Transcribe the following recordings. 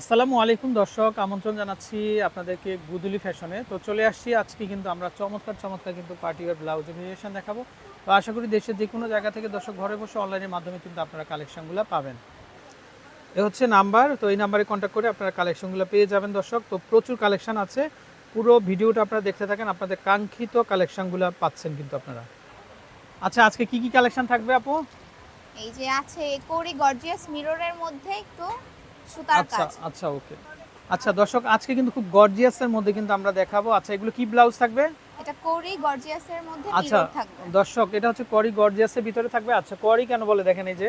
আসসালামু আলাইকুম দর্শক, আমন্ত্রণ জানাচ্ছি আপনাদেরকে গুদুলি ফ্যাশনে। তো চলে আসছি, আজকে কিন্তু আমরা চমৎকার চমৎকার কিন্তু পার্টি ওয়ার ব্লাউজের ভেরিয়েশন দেখাবো। তো আশা করি দেশের যে কোনো জায়গা থেকে দর্শক ঘরে বসে অনলাইনের মাধ্যমে কিন্তু আপনারা কালেকশনগুলো পাবেন। এ হচ্ছে নাম্বার, তো এই নাম্বারে কন্ট্যাক্ট করে আপনারা কালেকশনগুলো পেয়ে যাবেন দর্শক। তো প্রচুর কালেকশন আছে, পুরো ভিডিওটা আপনারা দেখতে থাকেন, আপনাদের কাঙ্ক্ষিত কালেকশনগুলো পাচ্ছেন কিন্তু আপনারা। আচ্ছা আজকে কি কি কালেকশন থাকবে আপু? এই যে আছে কোরি গর্জিয়াস মিররের মধ্যে একটু সুতার আচ্ছা কাজ। আচ্ছা ওকে আচ্ছা দর্শক আজকে কিন্তু খুব গর্জিয়াসের মধ্যে কিন্তু আমরা দেখাবো। আচ্ছা এগুলো কি ব্লাউজ থাকবে? এটা কোরি গর্জিয়াসের মধ্যে আচ্ছা থাকবে। দর্শক এটা হচ্ছে করি গর্জিয়াসের ভিতরে থাকবে। আচ্ছা করি কেন বলে? দেখেন এই যে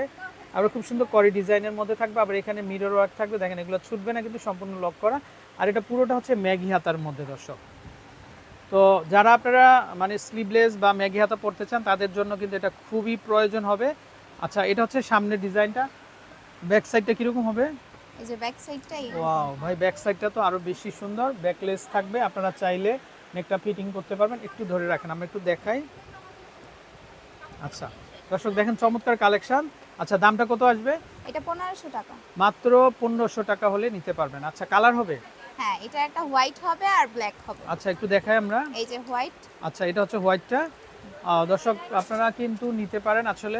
আবার খুব সুন্দর করি ডিজাইনের মধ্যে থাকবে। আবার এখানে মিরর ওয়ার্ক থাকবে। দেখেন এগুলো ছুটবে না কিন্তু সম্পূর্ণ লক করা। আর এটা পুরোটা হচ্ছে ম্যাগি হাতার মধ্যে দর্শক। তো যারা আপনারা মানে স্লিভলেস বা ম্যাগি হাতা পড়তে চান তাদের জন্য কিন্তু এটা খুবই প্রয়োজন হবে। আচ্ছা এটা হচ্ছে সামনের ডিজাইনটা ব্যাক সাইডটা কীরকম হবে? এই যে ব্যাক সাইডটাই ওয়াও ভাই ব্যাক সাইডটা তো আরও বেশি সুন্দর। ব্যাকলেস থাকবে। আপনারা চাইলে নেকটা ফিটিং করতে পারবেন। একটু ধরে রাখেন আমরা একটু দেখাই। আচ্ছা দর্শক দেখেন চমৎকার কালেকশন আচ্ছা দামটা কত আসবে? এটা পনেরোশো টাকা। মাত্র পনেরোশো টাকা হলে নিতে পারবেন। আচ্ছা কালার হবে? হ্যাঁ এটা একটা হোয়াইট হবে আর ব্ল্যাক হবে। আচ্ছা একটু দেখাই আমরা। এই যে হোয়াইট আচ্ছা এটা হচ্ছে হোয়াইটটা দর্শক আপনারা কিন্তু নিতে পারেন আসলে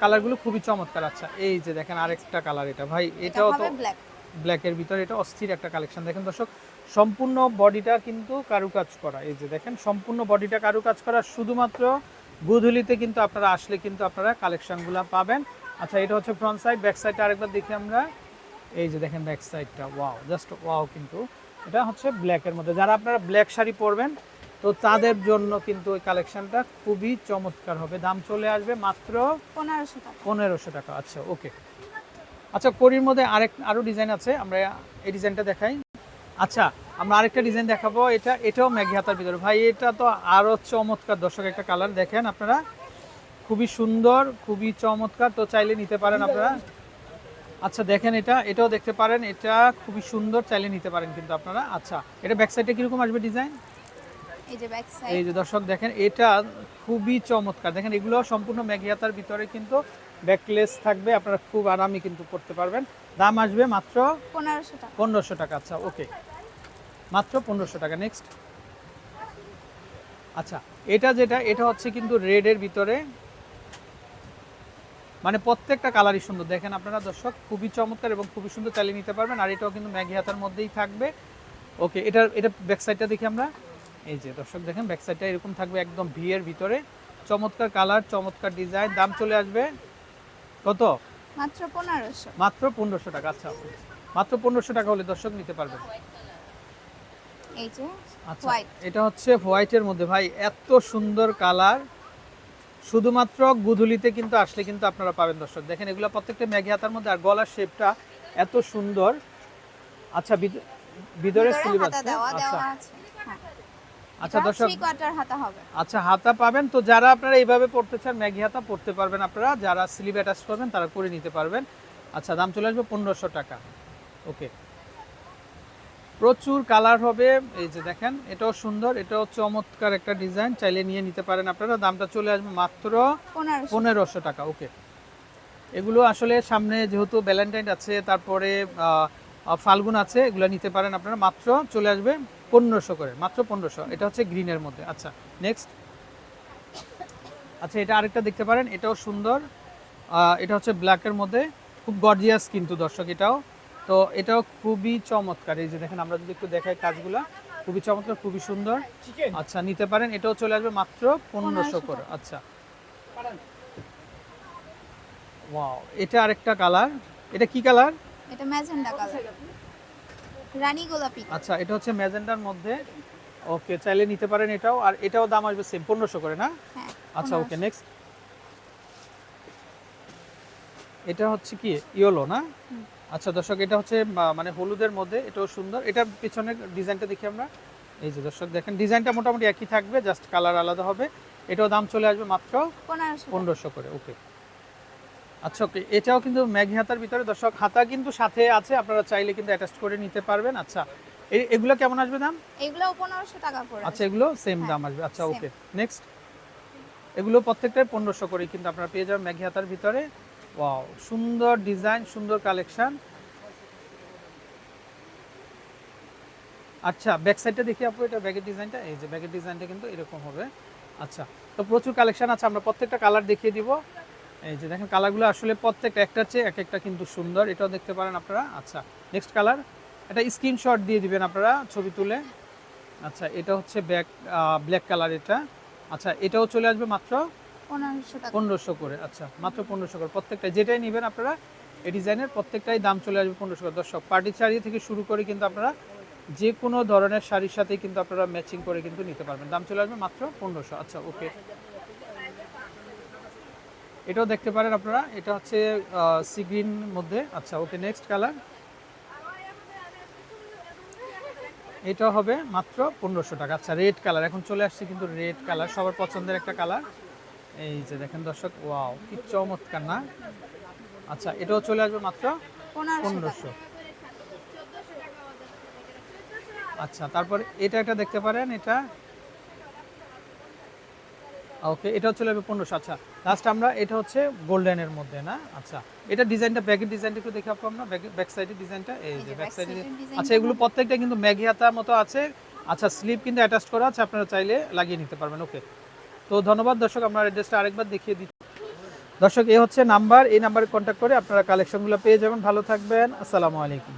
কালারগুলো খুবই চমৎকার। আচ্ছা এই যে দেখেন আরেকটা কালার এটা। ভাই এটা এটাও তো ব্ল্যাক ব্ল্যাকের ভিতরে এটা অস্থির একটা কালেকশন দেখেন দর্শক সম্পূর্ণ বডিটা কিন্তু কারুকাজ করা। এই যে দেখেন সম্পূর্ণ বডিটা কারুকাজ করা। শুধুমাত্র গুধুলিতে কিন্তু আপনারা আসলে কিন্তু আপনারা কালেকশনগুলো পাবেন। আচ্ছা এটা হচ্ছে ফ্রন্ট সাইড ব্যাক সাইডটা আরেকবার দেখি আমরা। এই যে দেখেন ব্যাক সাইডটা ওয়াও জাস্ট ওয়াও কিন্তু। এটা হচ্ছে ব্ল্যাকের মধ্যে। যারা আপনারা ব্ল্যাক শাড়ি পরবেন তো তাদের জন্য কিন্তু ওই কালেকশনটা খুবই চমৎকার হবে। দাম চলে আসবে মাত্র পনেরোশো টাকা। পনেরোশো টাকা। আচ্ছা ওকে আচ্ছা করির মধ্যে আরেক আরও ডিজাইন আছে আমরা এই ডিজাইনটা দেখাই। আচ্ছা আমরা আরেকটা ডিজাইন দেখাবো। এটা এটাও ম্যাগি হাতার ভিতরে। ভাই এটা তো আরও চমৎকার। দর্শক একটা কালার দেখেন আপনারা। খুবই সুন্দর খুবই চমৎকার। তো চাইলে নিতে পারেন আপনারা। আচ্ছা দেখেন এটা এটাও দেখতে পারেন। এটা খুবই সুন্দর চাইলে নিতে পারেন কিন্তু আপনারা। আচ্ছা এটা ব্যাক সাইডে কীরকম আসবে ডিজাইন এই যে দর্শক দেখেন এটা খুবই চমৎকার। দেখেন এগুলো সম্পূর্ণ ম্যাগিয়াতার ভিতরে কিন্তু ব্যাকলেস থাকবে। আপনারা খুব আরামে কিন্তু পড়তে পারবেন। দাম আসবে মাত্র পনেরোশো টাকা। পনেরোশো টাকা। আচ্ছা ওকে। মাত্র পনেরোশো টাকা। নেক্সট আচ্ছা এটা যেটা এটা হচ্ছে কিন্তু রেডের ভিতরে। মানে প্রত্যেকটা কালারই সুন্দর। দেখেন আপনারা দর্শক খুবই চমৎকার এবং খুবই সুন্দর চালিয়ে নিতে পারবেন। আর এটাও কিন্তু ম্যাগি হাতার মধ্যেই থাকবে। ওকে এটা এটা ব্যাক সাইডটা দেখি আমরা। এই যে দর্শক দেখেন ব্যাক সাইডটা এরকম থাকবে একদম ভি এর ভিতরে। চমৎকার কালার চমৎকার ডিজাইন দাম চলে আসবে কত? মাত্র পনেরোশো। মাত্র পনেরোশো টাকা আচ্ছা। মাত্র পনেরোশো টাকা হলে দর্শক নিতে পারবেন। এই যে আচ্ছা এটা হচ্ছে হোয়াইটের মধ্যে। ভাই এত সুন্দর কালার শুধুমাত্র গুধুলিতে কিন্তু আসলে কিন্তু আপনারা পাবেন দর্শক। দেখেন এগুলো প্রত্যেকটা ম্যাগি হাতার মধ্যে আর গলার শেপটা এত সুন্দর। আচ্ছা ভিতরে স্লিভ আছে আচ্ছা। আছে। হ্যাঁ। আচ্ছা দর্শক হাতা হবে? আচ্ছা হাতা পাবেন। তো যারা আপনারা এইভাবে পড়তে চান ম্যাগি হাতা পড়তে পারবেন আপনারা। যারা স্লিভ অ্যাটাচ করবেন তারা করে নিতে পারবেন। আচ্ছা দাম চলে আসবে পনেরোশো টাকা। ওকে। প্রচুর কালার হবে। এই যে দেখেন এটাও সুন্দর এটাও চমৎকার একটা ডিজাইন। চাইলে নিয়ে নিতে পারেন আপনারা। দামটা চলে আসবে মাত্র পনেরোশো। টাকা। ওকে। এগুলো আসলে সামনে যেহেতু ভ্যালেন্টাইন আছে তারপরে ফাল্গুন আছে এগুলো নিতে পারেন আপনারা। মাত্র চলে আসবে পনেরোশো করে মাত্র পনেরোশো। এটা হচ্ছে গ্রিনের মধ্যে। আচ্ছা নেক্সট আচ্ছা এটা আরেকটা দেখতে পারেন এটাও সুন্দর। আহ, এটা হচ্ছে ব্ল্যাকের মধ্যে। খুব গর্জিয়াস কিন্তু দর্শক এটাও। তো এটাও খুবই চমৎকার। এই যে দেখেন আমরা যদি একটু দেখাই কাজগুলা খুবই চমৎকার খুবই সুন্দর। আচ্ছা নিতে পারেন এটাও চলে আসবে মাত্র পনেরোশো করে। আচ্ছা। ওয়াও এটা আরেকটা কালার। এটা কি কালার? এটা ম্যাজেন্ডা কালার। রানী গোলাপি। আচ্ছা এটা হচ্ছে ম্যাজেন্ডার মধ্যে। ওকে চাইলে নিতে পারেন এটাও। আর এটাও দাম আসবে সেম পনেরোশো করে না? হ্যাঁ আচ্ছা ওকে নেক্সট এটা হচ্ছে কি? ইয়েলো না? আচ্ছা দর্শক এটা হচ্ছে মানে হলুদের মধ্যে এটাও সুন্দর। এটা পিছনের ডিজাইনটা দেখি আমরা। এই যে দর্শক দেখেন ডিজাইনটা মোটামুটি একই থাকবে জাস্ট কালার আলাদা হবে। এটাও দাম চলে আসবে মাত্র পনেরোশো করে ওকে। আচ্ছা ওকে এটাও কিন্তু ম্যাগি হাতার ভিতরে। দর্শক হাতা কিন্তু সাথে আছে আপনারা চাইলে কিন্তু অ্যাটাচ করে নিতে পারবেন। আচ্ছা এগুলো কেমন আসবে দাম? এগুলো পনেরোশো টাকা করে। আচ্ছা এগুলো সেম হ্যাঁ, দাম আসবে। আচ্ছা ওকে নেক্সট এগুলো প্রত্যেকটাই পনেরোশো করে কিন্তু আপনারা পেয়ে যাবেন ম্যাগি হাতার ভিতরে। ওয়াও সুন্দর ডিজাইন সুন্দর কালেকশন। আচ্ছা ব্যাক সাইডটা দেখি আপু এটা ব্যাগের ডিজাইনটা? এই যে ব্যাগের ডিজাইনটা কিন্তু এরকম হবে। আচ্ছা তো প্রচুর কালেকশন আছে আমরা প্রত্যেকটা কালার দেখিয়ে দিব। এই যে দেখেন কালারগুলো আসলে প্রত্যেকটা একটা চেয়ে এক একটা কিন্তু সুন্দর। এটাও দেখতে পারেন আপনারা। আচ্ছা নেক্সট কালার এটা স্ক্রিনশট দিয়ে দিবেন আপনারা ছবি তুলে। আচ্ছা এটা হচ্ছে ব্যাক ব্ল্যাক কালার এটা। আচ্ছা এটাও চলে আসবে মাত্র পনেরোশো করে। আচ্ছা মাত্র পনেরোশো করে। প্রত্যেকটা যেটাই নেবেন আপনারা এই ডিজাইনের প্রত্যেকটাই দাম চলে আসবে পনেরোশো করে। দর্শক পার্টি শাড়ি থেকে শুরু করে কিন্তু আপনারা যে কোনো ধরনের শাড়ির সাথে কিন্তু আপনারা ম্যাচিং করে কিন্তু নিতে পারবেন। দাম চলে আসবে মাত্র পনেরোশো। আচ্ছা ওকে এটাও দেখতে পারেন আপনারা। এটা হচ্ছে সি গ্রিন মধ্যে। আচ্ছা ওকে নেক্সট কালার এটা হবে মাত্র পনেরোশো টাকা। আচ্ছা রেড কালার এখন চলে আসছে কিন্তু রেড কালার সবার পছন্দের একটা কালার এই যে দেখেন দর্শক ওয়াও কি চমৎকার না? আচ্ছা এটাও চলে আসবে মাত্র পনেরোশো। আচ্ছা তারপর এটা একটা দেখতে পারেন এটা ওকে এটাও চলে যাবে পনেরোশো আচ্ছা। লাস্ট আমরা এটা হচ্ছে গোল্ডেনের মধ্যে না? আচ্ছা। এটা ডিজাইনটা ব্যাগের ডিজাইনটা একটু দেখে আপনার ব্যাক সাইডের ডিজাইনটা এই যে ব্যাক back সাইডে side এর design আচ্ছা এগুলো প্রত্যেকটা কিন্তু ম্যাগি হাতার মতো আছে। আচ্ছা স্লিপ কিন্তু অ্যাটাচ করা আছে আপনারা চাইলে লাগিয়ে নিতে পারবেন ওকে। তো ধন্যবাদ দর্শক আমরা অ্যাড্রেসটা আরেকবার দেখিয়ে দিচ্ছি। দর্শক এ হচ্ছে নাম্বার এই নাম্বারে কন্ট্যাক্ট করে আপনারা কালেকশনগুলো পেয়ে যাবেন। ভালো থাকবেন আসসালামু আলাইকুম।